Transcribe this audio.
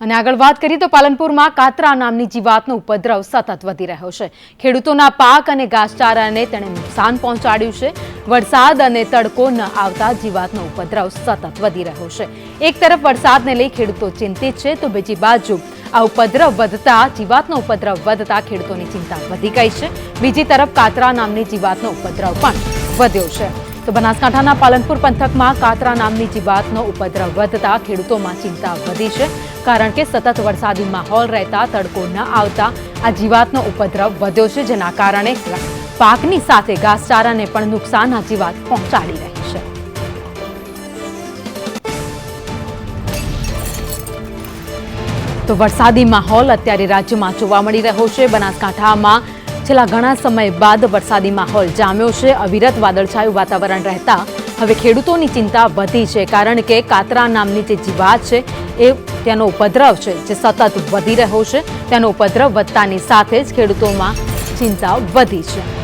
અને આગળ વાત કરીએ તો પાલનપુરમાં કાતરા નામની જીવાતનો ઉપદ્રવ સતત વધી રહ્યો છે. ખેડૂતોના પાક અને ઘાસચારાને તેણે નુકસાન પહોંચાડ્યું છે. વરસાદ અને તડકો ન આવતા જીવાતનો ઉપદ્રવ સતત વધી રહ્યો છે. એક તરફ વરસાદને લઈ ખેડૂતો ચિંતિત છે તો બીજી બાજુ આ ઉપદ્રવ વધતા, જીવાતનો ઉપદ્રવ વધતા ખેડૂતોની ચિંતા વધી ગઈ છે. બીજી તરફ કાતરા નામની જીવાતનો ઉપદ્રવ પણ વધ્યો છે. તો બનાસકાંઠાના પાલનપુર પંથકમાં કાતરા નામની જીવાતનો ઉપદ્રવ વધતા ખેડૂતોમાં ચિંતા વધી છે કારણ કે સતત વરસાદી માહોલ રહેતા તડકો ન આવતા આ જીવાતનો ઉપદ્રવ વધ્યો છે, જેના કારણે પાકની સાથે ઘાસચારાને પણ નુકસાન આ જીવાત પહોંચાડી રહી છે. તો વરસાદી માહોલ અત્યારે રાજ્યમાં જોવા મળી રહ્યો છે. બનાસકાંઠામાં છેલ્લા ઘણા સમય બાદ વરસાદી માહોલ જામ્યો છે. અવિરત વાદળછાયું વાતાવરણ રહેતા હવે ખેડૂતોની ચિંતા વધી છે, કારણ કે કાતરા નામની જે જીવાત છે એ તેનો ઉપદ્રવ છે, જે સતત વધી રહ્યો છે. તેનો ઉપદ્રવ વધતાની સાથે જ ખેડૂતોમાં ચિંતા વધી છે.